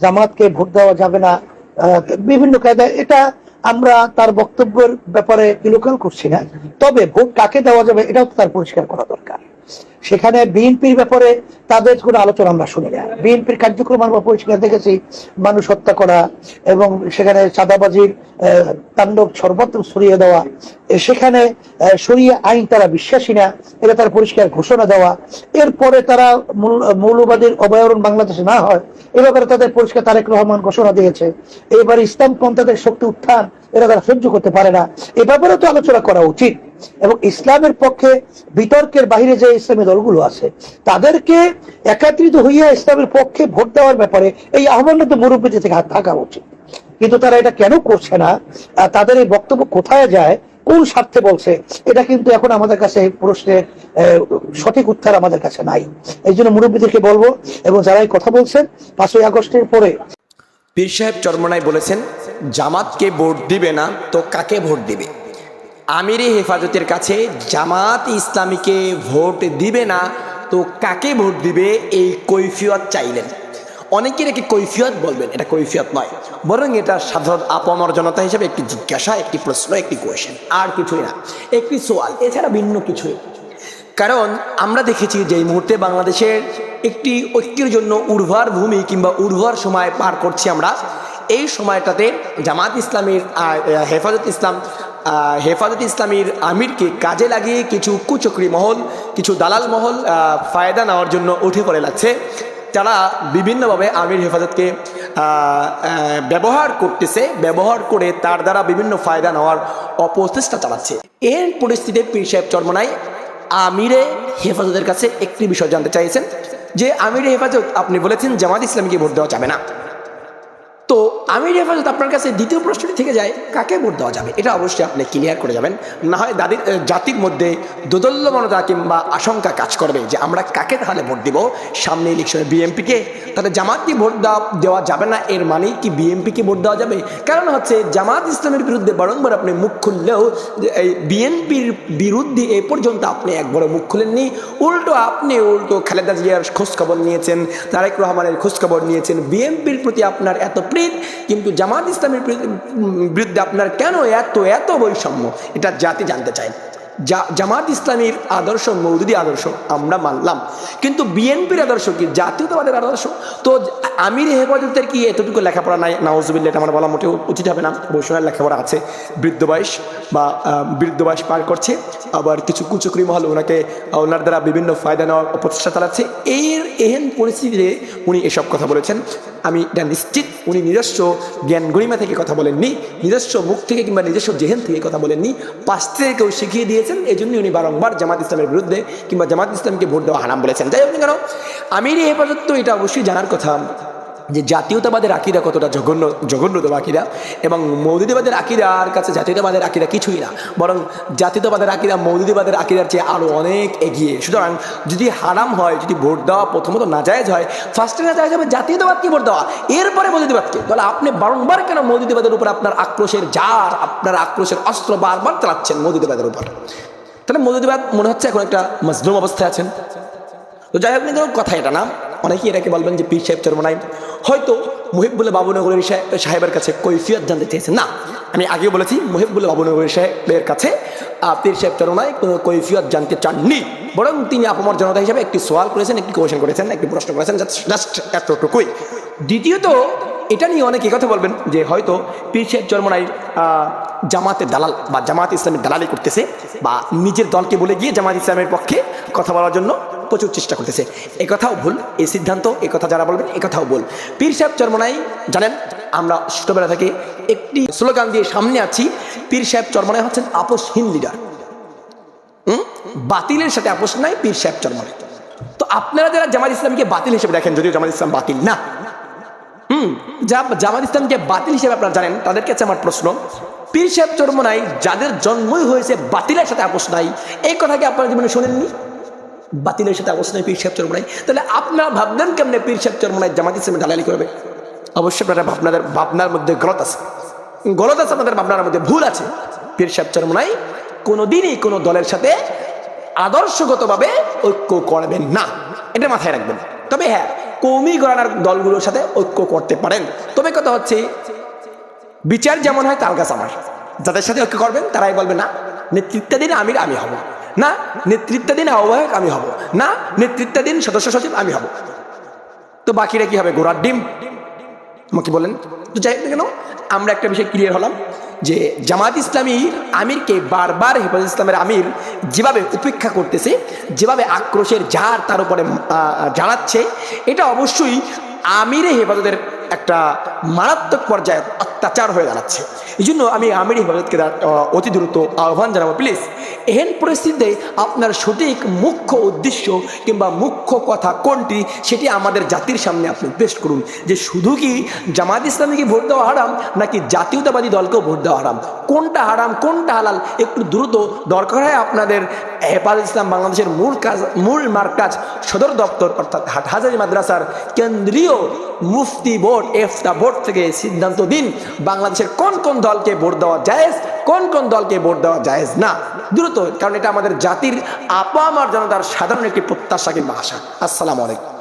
জামাতকে ভোট দেওয়া যাবে না বিভিন্ন কায়দায়। এটা আমরা তার বক্তব্যের ব্যাপারে ইলোকাল করছি না। তবে ভোট কাকে দেওয়া যাবে এটাও তার পরিষ্কার করা দরকার। সেখানে বিএনপির ব্যাপারে তাদের কোনো আলোচনা আমরা শুনি না। বিএনপির কার্যক্রম আমরা পরিষ্কার দেখেছি, মানুষ হত্যা করা এবং সেখানে চাঁদাবাজির তাণ্ডব সর্বত্র ছড়িয়ে দেওয়া সেখানে সরিয়ে আইন তারা বিশ্বাসী না, এটা তার পরিষ্কার ঘোষণা দেওয়া। এরপরে তারা মূল- মৌলবাদীর অভয়ারণ বাংলাদেশে না হয়, এ ব্যাপারে তাদের পরিষ্কার তারেক রহমান ঘোষণা দিয়েছে। এবার ইসলাম পন্থাদের শক্তি উত্থান এরা তারা সহ্য করতে পারে না। এ ব্যাপারে তো আলোচনা করা উচিত। এবং ইসলামের পক্ষে বিতর্কের বাইরে যে ইসলামী দলগুলো আছে, তাদেরকে একাত্রিত হইয়া ইসলামের পক্ষে ভোট দেওয়ার ব্যাপারে এই আহ্বানটা তো মুরব্বীদের থেকে থাকা উচিত। কিন্তু তারা এটা কেন করছে না? তাদের এই বক্তব্য কোথায় যায়? কোন স্বার্থে বলছে? এটা কিন্তু এখন আমাদের কাছে প্রশ্নের সঠিক উত্তর আমাদের কাছে নাই। এই জন্য মুরব্বীদেরকে বলব, এবং যারা এই কথা বলছেন, পাঁচই আগস্টের পরে পীর সাহেব চরমনাই বলেছেন, জামাতকে ভোট দিবে না, তো কাকে ভোট দিবে? আমিরি হেফাজতের কাছে জামাত ইসলামীকে ভোট দিবে না, তো কাকে ভোট দিবে এই কৈফিয়ত চাইলেন? অনেকের একে কৈফিয়ত বলবেন, এটা কৈফিয়ত নয়। বরং এটা সাধারণ আপমর জনতা হিসেবে একটি জিজ্ঞাসা, একটি প্রশ্ন, একটি কোয়েশন আর কিছুই না। একটি সোয়াল এছাড়া ভিন্ন কিছুই কারণ আমরা দেখেছি যে এই মুহূর্তে বাংলাদেশের একটি ঐক্যের জন্য উর্বর ভূমি কিংবা উর্বর সময় পার করছি আমরা। এই সময়টাতে জামাত ইসলামীর হেফাজত ইসলাম হেফাজত ইসলামীর আমিরকে কাজে লাগিয়ে কিছু কুচক্রি মহল, কিছু দালাল মহল ফায়দা নেওয়ার জন্য উঠে পড়ে লাগছে। তারা বিভিন্নভাবে আমির হেফাজতকে ব্যবহার করতেছে, ব্যবহার করে তার দ্বারা বিভিন্ন ফায়দা নেওয়ার অপচেষ্টা চালাচ্ছে। এর পরিস্থিতিতে পীর সাহেব চর্মনাই আমিরে হেফাজতের কাছে একটি বিষয় জানতে চাইছেন, যে আমিরে হেফাজত আপনি বলেছেন জামাত ইসলামীকে ভোট দেওয়া যাবে না। আমির হেফাজত আপনার কাছে দ্বিতীয় প্রশ্নটি থেকে যায়, কাকে ভোট দেওয়া যাবে? এটা অবশ্যই আপনি ক্লিয়ার করে যাবেন। না হয় দাদির জাতির মধ্যে দোদল্যমানতা কিংবা আশঙ্কা কাজ করবে যে আমরা কাকে তাহলে ভোট দিব? সামনে ইলেকশনে বিএমপিকে তাহলে জামাতকে ভোট দেওয়া দেওয়া যাবে না, এর মানে কি বিএমপিকে ভোট দেওয়া যাবে? কারণ হচ্ছে জামাত ইসলামের বিরুদ্ধে বারংবার আপনি মুখ খুললেও এই বিএনপির বিরুদ্ধে এ পর্যন্ত আপনি একবারও মুখ খুলেননি। উল্টো আপনি উল্টো খালেদা জিয়ার খোঁজখবর নিয়েছেন, তারেক রহমানের খোঁজখবর নিয়েছেন। বিএনপির প্রতি আপনার এত প্রীত কিন্তু জামাত ইসলামের বিরুদ্ধে আপনার কেন এত এত বৈষম্য? এটা জাতি জানতে চায়। জা- জামাত ইসলামীর আদর্শ, মৌদুদি আদর্শ আমরা মানলাম। কিন্তু বিএনপির আদর্শ কি? জাতীয়তাবাদের আদর্শ? তো আমির হেফাজতের কি এতটুকু লেখাপড়া নাই? নওয়াজবিল্লা এটা আমার বলা মোটেও উচিত হবে না। বৈষম্যের লেখাপড়া আছে। বৃদ্ধ বয়স বা বৃদ্ধ বয়স পার করছে। আবার কিছু কুচুকরি মহল, ওনাকে, ওনার দ্বারা বিভিন্ন ফায়দা নেওয়ার অপচেষ্টা চালাচ্ছে। এর এহেন পরিস্থিতিতে উনি এসব কথা বলেছেন। আমি এটা নিশ্চিত, উনি নিজস্ব জ্ঞান গরিমা থেকে কথা বলেননি, নিজস্ব মুখ থেকে কিংবা নিজস্ব জেহেন থেকে কথা বলেননি। পাশ থেকে কেউ শিখিয়ে দিয়েছেন এই জন্যই উনি বারংবার জামাত ইসলামের বিরুদ্ধে কিংবা জামাত ইসলামকে ভোট দেওয়া হারাম বলেছেন। যাই হোক, কেন? আমির এই পর্যন্ত এটা অবশ্যই জানার কথা। যে জাতীয়তাবাদের আকিদা কতটা জঘন্য, জঘন্যতম আকিদা এবং মৌদুদিবাদের আকিদার কাছে জাতীয়তাবাদের আকিরা কিছুই না, বরং জাতীয়তাবাদের আকিদা মৌদিদিবাদের আকিদার চেয়ে আরও অনেক এগিয়ে। সুতরাং যদি হারাম হয়, যদি ভোট দেওয়া প্রথমত নাজায়েজ হয়, ফার্স্টে নাজায়েজ হবে জাতীয়তাবাদকে ভোট দেওয়া? এরপরে মৌদুদিবাদকে তাহলে আপনি বারংবার কেন মৌদুদিবাদের উপর আপনার আক্রোশের জার, আপনার আক্রোশের অস্ত্র বারবার চালাচ্ছেন মৌদিদিবাদের উপর? তাহলে মৌদুদিবাদ মনে হচ্ছে এখন একটা মজলুম অবস্থায় আছেন। তো যাই হোক কথা এটা না। অনেকেই এটাকে বলবেন যে পীর সাহেব চরমনাই। হয়তো মুহিবুল্লাহ বাবুনগরের সাহে- সাহেবের কাছে কৈফিয়ত জানতে চেয়েছেন। না, আমি আগেও বলেছি মুহিবুল্লাহ বাবুনগরের সাহেবের কাছে পীর সাহেব চরমনাই কোনো কৈফিয়ত জানতে চাননি। বরং তিনি আপমর জনতা হিসেবে একটি সওয়াল করেছেন, একটি কোয়েশন করেছেন, একটি প্রশ্ন করেছেন জাস্ট এতটুকুই। দ্বিতীয়ত, এটা নিয়ে অনেকে কথা বলবেন যে হয়তো পীর সাহেব চরমনাই জামাতের দালাল বা জামাত ইসলামের দালালি করতেছে বা নিজের দলকে বলে গিয়ে জামাত ইসলামের পক্ষে কথা বলার জন্য প্রচুর চেষ্টা করতেছে। এ কথাও ভুল এই সিদ্ধান্ত, এ কথা যারা বলবেন, এ কথাও ভুল। পীর সাহেব চরমনাই জানেন, আমরা ছোটবেলা থেকে একটি স্লোগান দিয়ে সামনে আছি, পীর সাহেব চরমনাই হচ্ছেন আপোষহীন লিডার? বাতিলের সাথে আপোষ নাই, পীর সাহেব চরমনাই। তো আপনারা যারা জামাত ইসলামকে বাতিল হিসেবে দেখেন, যদিও জামাত ইসলাম বাতিল না। হুম? যা জামাত ইসলামকে বাতিল হিসেবে আপনারা জানেন, তাদের কাছে আমার প্রশ্ন, পীর সাহেব চরমনাই যাদের জন্মই হয়েছে বাতিলের সাথে আপোষ নাই, এই কথাকে আপনারা জীবনে শোনেননি? বাতিলের সাথে নাই পীর সাহেব চরমনাই। তাহলে আপনারা ভাবলেন কেমনে পীর সাহেব চরমনাই জামাত ইসলামে দালালি করবে? অবশ্যই আপনারা আপনাদের ভাবনার মধ্যে গলত আছে। গলত আছে আপনাদের ভাবনার মধ্যে ভুল আছে। পীর সাহেব চরমনাই কোনোদিনই কোনো দলের সাথে আদর্শগতভাবে ঐক্য করবেন না। এটা মাথায় রাখবেন। তবে হ্যাঁ কৌমি গণনার দলগুলোর সাথে ঐক্য করতে পারেন। তবে কথা হচ্ছে, বিচার যেমন হয় তাল গাছ আমার। যাদের সাথে ঐক্য করবেন, তারাই বলবে, না, নেতৃত্বাধীন আমির আমি হব। না, নেতৃত্বাধীন আহ্বায়ক আমি হব। না, নেতৃত্বাধীন সদস্য সচিব আমি হব। তো বাকিরা কি হবে? গোড়ার ডিম? আমাকে বলেন। তো যাই কেন, আমরা একটা বিষয় ক্লিয়ার হলাম যে জামাত ইসলামীর আমিরকে বারবার হেফাজত ইসলামের আমির যেভাবে উপেক্ষা করতেছে, যেভাবে আক্রোশের ঝাড় তার উপরে জানাচ্ছে, এটা অবশ্যই আমিরে হেফাজতের একটা মারাত্মক পর্যায়ে অত্যাচার হয়ে দাঁড়াচ্ছে। এই জন্য আমি আমির হেফাজতকে অতি দ্রুত আহ্বান জানাব। প্লিজ এহেন পরিস্থিতিতে আপনার সঠিক মুখ্য উদ্দেশ্য কিংবা মুখ্য কথা কোনটি সেটি আমাদের জাতির সামনে আপনি পেশ করুন। যে শুধু কি জামাত ইসলামীকে ভোট দেওয়া হারাম, নাকি জাতীয়তাবাদী দলকেও ভোট দেওয়া হারাম? কোনটা হারাম, কোনটা হালাল? একটু দ্রুত দরকার হয় আপনাদের হেফাজত ইসলাম বাংলাদেশের মূল কাজ, মূল মার্কাজ সদর দপ্তর, অর্থাৎ হাটহাজারি মাদ্রাসার কেন্দ্রীয় মুফতি বোর্ড এফতা বোর্ড থেকে সিদ্ধান্ত দিন। বাংলাদেশের কোন কোন দলকে ভোট দেওয়া জায়েজ, কোন কোন দলকে ভোট দেওয়া জায়েজ না। দ্রুত, কারণ এটা আমাদের জাতির আপা আমার জনতার সাধারণ একটি প্রত্যাশা কিংবা আশা। আসসালামু আলাইকুম।